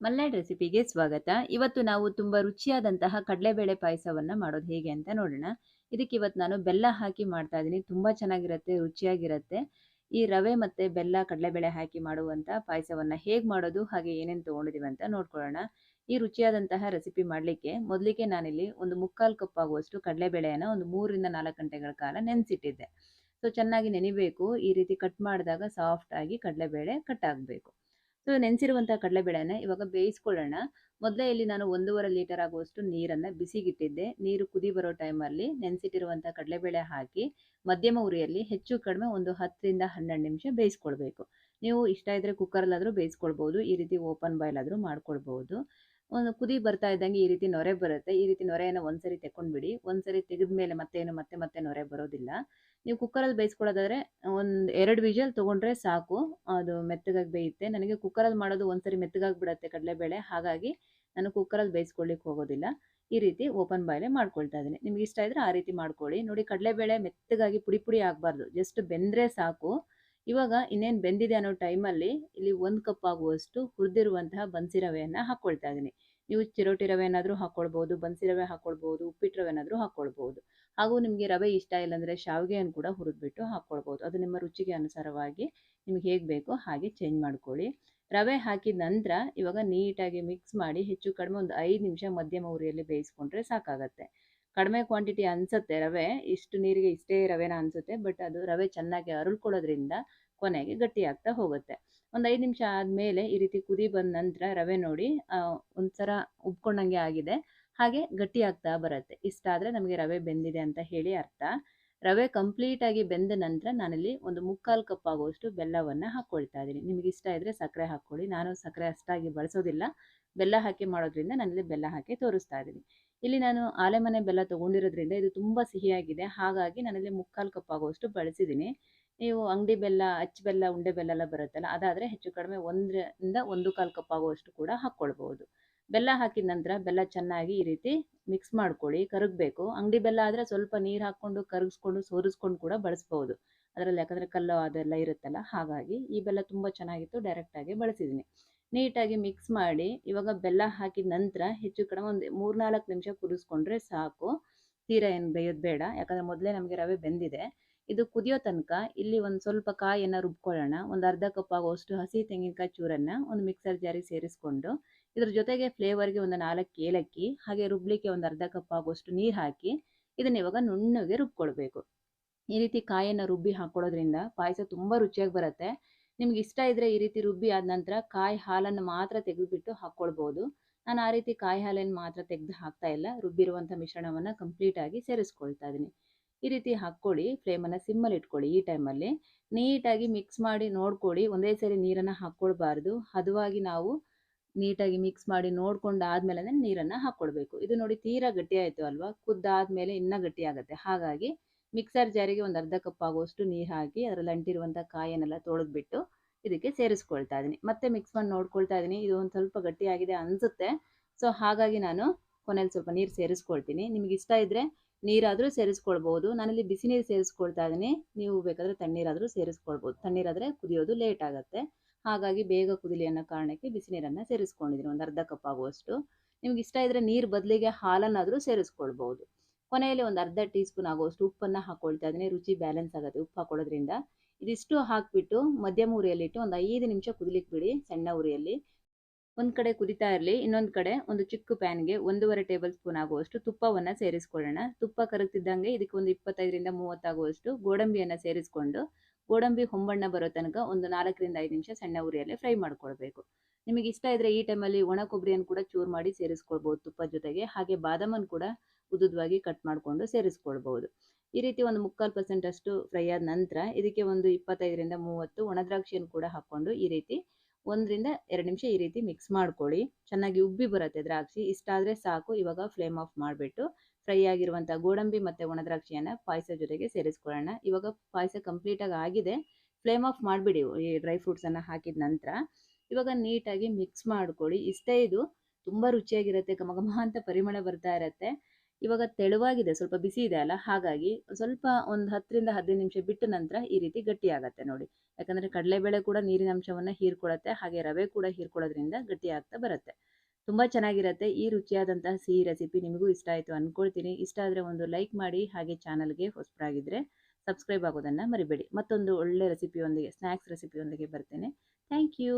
ಮಲ್ನಾಡ್ ರೆಸಿಪಿಗೆ ಸ್ವಾಗತ. ಇವತ್ತು ನಾವು ತುಂಬ ರುಚಿಯಾದಂತಹ ಕಡಲೆಬೇಳೆ ಪಾಯಸವನ್ನು ಮಾಡೋದು ಹೇಗೆ ಅಂತ ನೋಡೋಣ. ಇದಕ್ಕೆ ಇವತ್ತು ನಾನು ಬೆಲ್ಲ ಹಾಕಿ ಮಾಡ್ತಾ ಇದ್ದೀನಿ. ತುಂಬ ಚೆನ್ನಾಗಿರುತ್ತೆ, ರುಚಿಯಾಗಿರುತ್ತೆ. ಈ ರವೆ ಮತ್ತು ಬೆಲ್ಲ, ಕಡಲೆಬೇಳೆ ಹಾಕಿ ಮಾಡುವಂಥ ಪಾಯಸವನ್ನು ಹೇಗೆ ಮಾಡೋದು, ಹಾಗೆ ಏನೇನು ತೊಗೊಂಡಿದ್ದೀವಿ ಅಂತ ನೋಡ್ಕೊಳ್ಳೋಣ. ಈ ರುಚಿಯಾದಂತಹ ರೆಸಿಪಿ ಮಾಡಲಿಕ್ಕೆ ಮೊದಲಿಗೆ ನಾನಿಲ್ಲಿ ಒಂದು ಮುಕ್ಕಾಲು ಕಪ್ ಆಗುವಷ್ಟು ಕಡಲೆಬೇಳೆಯನ್ನು ಒಂದು ಮೂರರಿಂದ ನಾಲ್ಕು ಗಂಟೆಗಳ ಕಾಲ ನೆನೆಸಿಟ್ಟಿದ್ದೆ. ಸೊ, ಚೆನ್ನಾಗಿ ನೆನಿಬೇಕು. ಈ ರೀತಿ ಕಟ್ ಮಾಡಿದಾಗ ಸಾಫ್ಟಾಗಿ ಕಡಲೆಬೇಳೆ ಕಟ್ ಆಗಬೇಕು. ಸೊ ನೆನೆಸಿರುವಂಥ ಕಡಲೆಬೇಳೆನ ಇವಾಗ ಬೇಯಿಸ್ಕೊಳ್ಳೋಣ. ಮೊದಲೇ ಇಲ್ಲಿ ನಾನು ಒಂದೂವರೆ ಲೀಟರ್ ಆಗುವಷ್ಟು ನೀರನ್ನು ಬಿಸಿಗಿಟ್ಟಿದ್ದೆ. ನೀರು ಕುದಿ ಬರೋ ಟೈಮಲ್ಲಿ ನೆನೆಸಿಟ್ಟಿರುವಂಥ ಕಡಲೆಬೇಳೆ ಹಾಕಿ ಮಧ್ಯಮ ಉರಿಯಲ್ಲಿ ಹೆಚ್ಚು ಕಡಿಮೆ ಒಂದು ಹತ್ತರಿಂದ ಹನ್ನೆರಡು ನಿಮಿಷ ಬೇಯಿಸ್ಕೊಳ್ಬೇಕು. ನೀವು ಇಷ್ಟ ಇದ್ದರೆ ಕುಕ್ಕರಲ್ಲಾದರೂ ಬೇಯಿಸ್ಕೊಳ್ಬೋದು, ಈ ರೀತಿ ಓಪನ್ ಬಾಯ್ಲ್ ಆದರೂ ಮಾಡ್ಕೊಳ್ಬೋದು. ಒಂದು ಕುದಿ ಬರ್ತಾ ಇದ್ದಂಗೆ ಈ ರೀತಿ ನೊರೆ ಬರುತ್ತೆ. ಈ ರೀತಿ ನೊರೆಯನ್ನು ಒಂದ್ಸರಿ ತೆಕೊಂಡ್ಬಿಡಿ ಒಂದ್ಸರಿ ತೆಗೆದ ಮೇಲೆ ಮತ್ತೇನು ಮತ್ತೆ ಮತ್ತೆ ನೊರೆ ಬರೋದಿಲ್ಲ. ನೀವು ಕುಕ್ಕರಲ್ಲಿ ಬೇಯಿಸ್ಕೊಳ್ಳೋದಾದ್ರೆ, ಒಂದು ಎರಡು ವಿಷಲ್ ತೊಗೊಂಡ್ರೆ ಸಾಕು. ಅದು ಮೆತ್ತಗಾಗಿ ಬೇಯುತ್ತೆ. ನನಗೆ ಕುಕ್ಕರಲ್ಲಿ ಮಾಡೋದು ಒಂದ್ಸರಿ ಮೆತ್ತಗಾಗಿ ಬಿಡುತ್ತೆ ಕಡಲೆಬೇಳೆ. ಹಾಗಾಗಿ ನಾನು ಕುಕ್ಕರಲ್ಲಿ ಬೇಯಿಸ್ಕೊಳ್ಳಿಕ್ಕೆ ಹೋಗೋದಿಲ್ಲ. ಈ ರೀತಿ ಓಪನ್ ಬಾಯ್ಲೆ ಮಾಡ್ಕೊಳ್ತಾ ಇದ್ದೀನಿ. ನಿಮ್ಗೆ ಇಷ್ಟ ಇದ್ರೆ ಆ ರೀತಿ ಮಾಡ್ಕೊಳ್ಳಿ. ನೋಡಿ, ಕಡಲೆಬೇಳೆ ಮೆತ್ತಗಾಗಿ ಪುಡಿ ಪುಡಿ ಆಗಬಾರ್ದು. ಜಸ್ಟ್ ಬೆಂದರೆ ಸಾಕು. ಇವಾಗ ಇನ್ನೇನು ಬೆಂದಿದೆ ಅನ್ನೋ ಟೈಮಲ್ಲಿ ಇಲ್ಲಿ ಒಂದು ಕಪ್ ಆಗುವಷ್ಟು ಹುರಿದಿರುವಂತಹ ಬನ್ಸಿ ರವೆಯನ್ನು ಹಾಕ್ಕೊಳ್ತಾ ಇದ್ದೀನಿ. ನೀವು ಚಿರೋಟಿ ರವೆ ಏನಾದರೂ ಹಾಕ್ಕೊಳ್ಬೋದು ಬನ್ಸಿ ರವೆ ಹಾಕ್ಕೊಳ್ಬೋದು ಉಪ್ಪಿಟ್ಟು ರವೆ ಏನಾದರೂ ಹಾಕ್ಕೊಳ್ಬೋದು ಹಾಗೂ ನಿಮಗೆ ರವೆ ಇಷ್ಟ ಇಲ್ಲಾಂದರೆ ಶಾವಿಗೆಯನ್ನು ಕೂಡ ಹುರಿದ್ಬಿಟ್ಟು ಹಾಕ್ಕೊಳ್ಬೋದು. ಅದು ನಿಮ್ಮ ರುಚಿಗೆ ಅನುಸಾರವಾಗಿ ನಿಮ್ಗೆ ಹೇಗೆ ಬೇಕೋ ಹಾಗೆ ಚೇಂಜ್ ಮಾಡ್ಕೊಳ್ಳಿ. ರವೆ ಹಾಕಿದ ನಂತರ ಇವಾಗ ನೀಟಾಗಿ ಮಿಕ್ಸ್ ಮಾಡಿ ಹೆಚ್ಚು ಕಡಿಮೆ ಒಂದು ಐದು ನಿಮಿಷ ಮಧ್ಯಮ ಉರಿಯಲ್ಲಿ ಬೇಯಿಸ್ಕೊಂಡ್ರೆ ಸಾಕಾಗತ್ತೆ. ಕಡಿಮೆ ಕ್ವಾಂಟಿಟಿ ಅನಿಸುತ್ತೆ ರವೆ, ಇಷ್ಟು ನೀರಿಗೆ ಇಷ್ಟೇ ರವೆನ ಅನಿಸುತ್ತೆ ಬಟ್ ಅದು ರವೆ ಚೆನ್ನಾಗಿ ಅರುಳ್ಕೊಳ್ಳೋದ್ರಿಂದ ಕೊನೆಗೆ ಗಟ್ಟಿ ಆಗ್ತಾ ಹೋಗುತ್ತೆ. ಒಂದು ಐದು ನಿಮಿಷ ಆದಮೇಲೆ ಈ ರೀತಿ ಕುದಿ ಬಂದ ನಂತರ ರವೆ ನೋಡಿ ಒಂಥರ ಉಬ್ಕೊಂಡಂಗೆ ಆಗಿದೆ. ಹಾಗೆ ಗಟ್ಟಿ ಆಗ್ತಾ ಬರುತ್ತೆ. ಇಷ್ಟ ಆದರೆ ನಮಗೆ ರವೆ ಬೆಂದಿದೆ ಅಂತ ಹೇಳಿ ಅರ್ಥ. ರವೆ ಕಂಪ್ಲೀಟಾಗಿ ಬೆಂದ ನಂತರ ನಾನಿಲ್ಲಿ ಒಂದು ಮುಕ್ಕಾಲು ಕಪ್ ಆಗುವಷ್ಟು ಬೆಲ್ಲವನ್ನು ಹಾಕ್ಕೊಳ್ತಾ ಇದ್ದೀನಿ. ನಿಮಗೆ ಇಷ್ಟ ಇದ್ದರೆ ಸಕ್ಕರೆ ಹಾಕ್ಕೊಳ್ಳಿ. ನಾನು ಸಕ್ಕರೆ ಅಷ್ಟಾಗಿ ಬಳಸೋದಿಲ್ಲ. ಬೆಲ್ಲ ಹಾಕಿ ಮಾಡೋದ್ರಿಂದ ನಾನಿಲ್ಲಿ ಬೆಲ್ಲ ಹಾಕಿ ತೋರಿಸ್ತಾ ಇದ್ದೀನಿ. ಇಲ್ಲಿ ನಾನು ಆಲೆಮನೆ ಬೆಲ್ಲ ತೊಗೊಂಡಿರೋದ್ರಿಂದ ಇದು ತುಂಬ ಸಿಹಿಯಾಗಿದೆ. ಹಾಗಾಗಿ ನಾನಿಲ್ಲಿ ಮುಕ್ಕಾಲು ಕಪ್ ಆಗುವಷ್ಟು ಬಳಸಿದ್ದೀನಿ. ನೀವು ಅಂಗಡಿ ಬೆಲ್ಲ, ಅಚ್ಚ ಬೆಲ್ಲ, ಉಂಡೆ ಬೆಲ್ಲ ಎಲ್ಲ ಬರುತ್ತಲ್ಲ, ಅದಾದರೆ ಹೆಚ್ಚು ಕಡಿಮೆ ಒಂದರಿಂದ ಒಂದು ಕಾಲು ಕಪ್ ಆಗುವಷ್ಟು ಕೂಡ ಹಾಕ್ಕೊಳ್ಬೋದು ಬೆಲ್ಲ ಹಾಕಿದ ನಂತರ ಬೆಲ್ಲ ಚೆನ್ನಾಗಿ ಈ ರೀತಿ ಮಿಕ್ಸ್ ಮಾಡ್ಕೊಳ್ಳಿ, ಕರಗಬೇಕು. ಅಂಗಡಿ ಬೆಲ್ಲ ಆದರೆ ಸ್ವಲ್ಪ ನೀರು ಹಾಕ್ಕೊಂಡು, ಕರಗಿಸ್ಕೊಂಡು, ಸೋರಿಸ್ಕೊಂಡು ಕೂಡ ಬಳಸ್ಬೋದು. ಅದರಲ್ಲಿ ಯಾಕಂದರೆ ಕಲ್ಲು ಅದೆಲ್ಲ ಇರುತ್ತಲ್ಲ, ಹಾಗಾಗಿ ಈ ಬೆಲ್ಲ ತುಂಬ ಚೆನ್ನಾಗಿತ್ತು ಡೈರೆಕ್ಟಾಗಿ ಬಳಸಿದ್ದೀನಿ ನೀಟಾಗಿ ಮಿಕ್ಸ್ ಮಾಡಿ, ಇವಾಗ ಬೆಲ್ಲ ಹಾಕಿದ ನಂತರ ಹೆಚ್ಚು ಕಡಿಮೆ ಒಂದು ಮೂರ್ನಾಲ್ಕು ನಿಮಿಷ ಕುದಿಸ್ಕೊಂಡ್ರೆ ಸಾಕು. ತೀರ ಏನು ಬೇಯೋದು ಬೇಡ, ಯಾಕಂದರೆ ಮೊದಲೇ ನಮಗೆ ರವೆ ಬೆಂದಿದೆ. ಇದು ಕುದಿಯೋ ತನಕ ಇಲ್ಲಿ ಒಂದು ಸ್ವಲ್ಪ ಕಾಯಿಯನ್ನು ರುಬ್ಕೊಳ್ಳೋಣ. ಒಂದು ಅರ್ಧ ಕಪ್ ಆಗುವಷ್ಟು ಹಸಿ ತೆಂಗಿನಕಾಯಿ ಚೂರನ್ನು ಒಂದು ಮಿಕ್ಸರ್ ಜಾರಿಗೆ ಸೇರಿಸ್ಕೊಂಡು ಇದ್ರ ಜೊತೆಗೆ ಫ್ಲೇವರ್ಗೆ ಒಂದು ನಾಲ್ಕು ಏಲಕ್ಕಿ, ಹಾಗೆ ರುಬ್ಲಿಕ್ಕೆ ಒಂದು ಅರ್ಧ ಕಪ್ ಆಗುವಷ್ಟು ನೀರು ಹಾಕಿ ಇದನ್ನ ಇವಾಗ ನುಣ್ಣಗೆ ರುಬ್ಕೊಳ್ಬೇಕು. ಈ ರೀತಿ ಕಾಯನ್ನು ರುಬ್ಬಿ ಹಾಕೊಳ್ಳೋದ್ರಿಂದ ಪಾಯಸ ತುಂಬ ರುಚಿಯಾಗಿ ಬರುತ್ತೆ. ನಿಮ್ಗೆ ಇಷ್ಟ ಇದ್ರೆ ಈ ರೀತಿ ರುಬ್ಬಿ ಆದ ನಂತರ ಕಾಯಿ ಹಾಲನ್ನು ಮಾತ್ರ ತೆಗೆದುಬಿಟ್ಟು ಹಾಕ್ಕೊಳ್ಬೋದು ನಾನು ಆ ರೀತಿ ಕಾಯಿ ಹಾಲನ್ನು ಮಾತ್ರ ತೆಗೆದು ಹಾಕ್ತಾ ಇಲ್ಲ. ರುಬ್ಬಿರುವಂಥ ಮಿಶ್ರಣವನ್ನು ಕಂಪ್ಲೀಟಾಗಿ ಸೇರಿಸ್ಕೊಳ್ತಾ ಇದ್ದೀನಿ ಈ ರೀತಿ ಹಾಕ್ಕೊಳ್ಳಿ ಫ್ಲೇಮನ್ನು ಸಿಮ್ಮಲ್ಲಿ ಇಟ್ಕೊಳ್ಳಿ ಈ ಟೈಮಲ್ಲಿ ನೀಟಾಗಿ ಮಿಕ್ಸ್ ಮಾಡಿ ನೋಡ್ಕೊಳ್ಳಿ. ಒಂದೇ ಸರಿ ನೀರನ್ನು ಹಾಕ್ಕೊಳ್ಬಾರ್ದು. ಹದವಾಗಿ ನಾವು ನೀಟಾಗಿ ಮಿಕ್ಸ್ ಮಾಡಿ ನೋಡ್ಕೊಂಡು ಆದಮೇಲೆ ನೀರನ್ನು ಹಾಕ್ಕೊಡ್ಬೇಕು ಇದು ನೋಡಿ ತೀರಾ ಗಟ್ಟಿ ಆಯಿತು ಅಲ್ವಾ? ಕುದ್ದಾದ್ಮೇಲೆ ಇನ್ನೂ ಗಟ್ಟಿ ಆಗುತ್ತೆ. ಹಾಗಾಗಿ ಮಿಕ್ಸರ್ ಜಾರಿಗೆ ಒಂದು ಅರ್ಧ ಕಪ್ ಆಗುವಷ್ಟು ನೀರು ಹಾಕಿ ಅದರಲ್ಲಿ ಅಂಟಿರುವಂಥ ಕಾಯನ್ನೆಲ್ಲ ತೊಳೆದ್ಬಿಟ್ಟು ಇದಕ್ಕೆ ಸೇರಿಸ್ಕೊಳ್ತಾ ಇದ್ದೀನಿ. ಮತ್ತೆ ಮಿಕ್ಸ್ ಮಾಡಿ ನೋಡ್ಕೊಳ್ತಾ ಇದ್ದೀನಿ. ಇದು ಒಂದು ಸ್ವಲ್ಪ ಗಟ್ಟಿಯಾಗಿದೆ ಅನಿಸುತ್ತೆ. ಸೊ ಹಾಗಾಗಿ ನಾನು ಕೊನೆಯಲ್ಲಿ ಸ್ವಲ್ಪ ನೀರು ಸೇರಿಸ್ಕೊಳ್ತೀನಿ. ನಿಮ್ಗೆ ಇಷ್ಟ ಇದ್ದರೆ ನೀರಾದರೂ ಸೇರಿಸ್ಕೊಳ್ಬೋದು. ನಾನಿಲ್ಲಿ ಬಿಸಿ ನೀರು ಸೇರಿಸ್ಕೊಳ್ತಾ ಇದ್ದೀನಿ. ನೀವು ಬೇಕಾದರೆ ತಣ್ಣೀರಾದರೂ ಸೇರಿಸ್ಕೊಳ್ಬೋದು. ತಣ್ಣೀರಾದರೆ ಕುದಿಯೋದು ಲೇಟ್ ಆಗುತ್ತೆ. ಹಾಗಾಗಿ ಬೇಗ ಕುದಿಲಿ ಅನ್ನೋ ಕಾರಣಕ್ಕೆ ಬಿಸಿ ನೀರನ್ನ ಸೇರಿಸ್ಕೊಂಡಿದ್ದೀನಿ. ಒಂದು ಅರ್ಧ ಕಪ್ ಆಗುವಷ್ಟು. ನಿಮ್ಗೆ ಇಷ್ಟ ಇದ್ರೆ ನೀರು ಬದಲಿಗೆ ಹಾಲನ್ನಾದರೂ ಸೇರಿಸ್ಕೊಳ್ಬಹುದು ಕೊನೆಯಲ್ಲಿ ಒಂದು ಅರ್ಧ ಟೀ ಸ್ಪೂನ್ ಆಗುವಷ್ಟು ಉಪ್ಪನ್ನು ಹಾಕೊಳ್ತಾ ಇದ್ದೀನಿ. ರುಚಿ ಬ್ಯಾಲೆನ್ಸ್ ಆಗುತ್ತೆ ಉಪ್ಪು ಹಾಕೊಳ್ಳೋದ್ರಿಂದ ಇದಿಷ್ಟು ಹಾಕಿಬಿಟ್ಟು ಮಧ್ಯಮ ಉರಿಯಲ್ಲಿಟ್ಟು ಒಂದು ಐದು ನಿಮಿಷ ಕುದಿಲಿಕ್ಕೆ ಬಿಡಿ ಸಣ್ಣ ಉರಿಯಲ್ಲಿ. ಒಂದು ಕಡೆ ಕುದಿತಾ ಇರಲಿ. ಇನ್ನೊಂದು ಕಡೆ ಒಂದು ಚಿಕ್ಕ ಪ್ಯಾನ್ಗೆ ಒಂದೂವರೆ ಟೇಬಲ್ ಸ್ಪೂನ್ ಆಗುವಷ್ಟು ತುಪ್ಪವನ್ನು ಸೇರಿಸ್ಕೊಳ್ಳೋಣ. ತುಪ್ಪ ಕರಗ್ತಿದ್ದಂಗೆ ಇದಕ್ಕೆ ಒಂದು ಇಪ್ಪತ್ತೈದರಿಂದ ಮೂವತ್ತಾಗುವಷ್ಟು ಗೋಡಂಬಿಯನ್ನು ಸೇರಿಸ್ಕೊಂಡು ಗೋಡಂಬಿ ಹೊಂಬಣ್ಣ ಬರೋ ತನಕ ಒಂದು ನಾಲ್ಕರಿಂದ ಐದು ನಿಮಿಷ ಸಣ್ಣ ಉರಿಯಲ್ಲೇ ಫ್ರೈ ಮಾಡ್ಕೊಳ್ಬೇಕು. ನಿಮಗೆ ಇಷ್ಟ ಇದ್ರೆ ಈ ಟೈಮಲ್ಲಿ ಒಣ ಕೊಬ್ಬರಿಯನ್ನು ಕೂಡ ಚೂರ್ ಮಾಡಿ ಸೇರಿಸ್ಕೊಳ್ಬೋದು ತುಪ್ಪ ಜೊತೆಗೆ. ಹಾಗೆ ಬಾದಾಮನ್ನು ಕೂಡ ಉದ್ದುದ್ವಾಗಿ ಕಟ್ ಮಾಡಿಕೊಂಡು ಸೇರಿಸ್ಕೊಳ್ಬೋದು. ಈ ರೀತಿ ಒಂದು ಮುಕ್ಕಾಲು ಪರ್ಸೆಂಟ್ ಅಷ್ಟು ಫ್ರೈ ಆದ ನಂತರ ಇದಕ್ಕೆ ಒಂದು ಇಪ್ಪತ್ತೈದರಿಂದ ಮೂವತ್ತು ಒಣದ್ರಾಕ್ಷಿಯನ್ನು ಕೂಡ ಹಾಕ್ಕೊಂಡು ಈ ರೀತಿ ಒಂದರಿಂದ ಎರಡು ನಿಮಿಷ ಈ ರೀತಿ ಮಿಕ್ಸ್ ಮಾಡ್ಕೊಳ್ಳಿ. ಚೆನ್ನಾಗಿ ಉಬ್ಬಿ ಬರುತ್ತೆ ದ್ರಾಕ್ಷಿ. ಇಷ್ಟ ಆದರೆ ಸಾಕು. ಇವಾಗ ಫ್ಲೇಮ್ ಆಫ್ ಮಾಡಿಬಿಟ್ಟು ಫ್ರೈ ಆಗಿರುವಂಥ ಗೋಡಂಬಿ ಮತ್ತು ಒಣದ್ರಾಕ್ಷಿಯನ್ನ ಪಾಯಸ ಜೊತೆಗೆ ಸೇರಿಸ್ಕೊಳ್ಳೋಣ. ಇವಾಗ ಪಾಯಸ ಕಂಪ್ಲೀಟಾಗಿ ಆಗಿದೆ. ಫ್ಲೇಮ್ ಆಫ್ ಮಾಡಿಬಿಡಿ ಈ ಡ್ರೈ ಫ್ರೂಟ್ಸನ್ನು ಹಾಕಿದ ನಂತರ. ಇವಾಗ ನೀಟಾಗಿ ಮಿಕ್ಸ್ ಮಾಡ್ಕೊಳ್ಳಿ. ಇಷ್ಟೇ ಇದು. ತುಂಬ ರುಚಿಯಾಗಿರುತ್ತೆ, ಘಮ ಘಮ ಅಂತ ಪರಿಮಳ ಬರ್ತಾ ಇರತ್ತೆ. ಇವಾಗ ತೆಳುವಾಗಿದೆ, ಸ್ವಲ್ಪ ಬಿಸಿ ಇದೆ ಅಲ್ಲ? ಹಾಗಾಗಿ ಸ್ವಲ್ಪ ಒಂದು ಹತ್ತರಿಂದ ಹದಿನೈದು ನಿಮಿಷ ಬಿಟ್ಟ ನಂತರ ಈ ರೀತಿ ಗಟ್ಟಿ ನೋಡಿ. ಯಾಕಂದರೆ ಕಡಲೆಬೇಳೆ ಕೂಡ ನೀರಿನ ಅಂಶವನ್ನು ಹೀರ್ಕೊಳ್ಳುತ್ತೆ ಹಾಗೆ ರವೆ ಕೂಡ ಹೀರ್ಕೊಳ್ಳೋದ್ರಿಂದ ಗಟ್ಟಿ ಆಗ್ತಾ ಬರುತ್ತೆ. ತುಂಬ ಚೆನ್ನಾಗಿರುತ್ತೆ. ಈ ರುಚಿಯಾದಂತಹ ಸಿಹಿ ರೆಸಿಪಿ ನಿಮಗೂ ಇಷ್ಟ ಆಯಿತು ಅಂದ್ಕೊಳ್ತೀನಿ ಇಷ್ಟ ಆದರೆ ಒಂದು ಲೈಕ್ ಮಾಡಿ, ಹಾಗೆ ಚಾನಲ್ಗೆ ಹೊಸಬರಾಗಿದ್ದರೆ ಸಬ್ಸ್ಕ್ರೈಬ್ ಆಗೋದನ್ನು ಮರಿಬೇಡಿ. ಮತ್ತೊಂದು ಒಳ್ಳೆ ರೆಸಿಪಿಯೊಂದಿಗೆ ಸ್ನ್ಯಾಕ್ಸ್ ರೆಸಿಪಿಯೊಂದಿಗೆ ಬರ್ತೇನೆ. Thank you.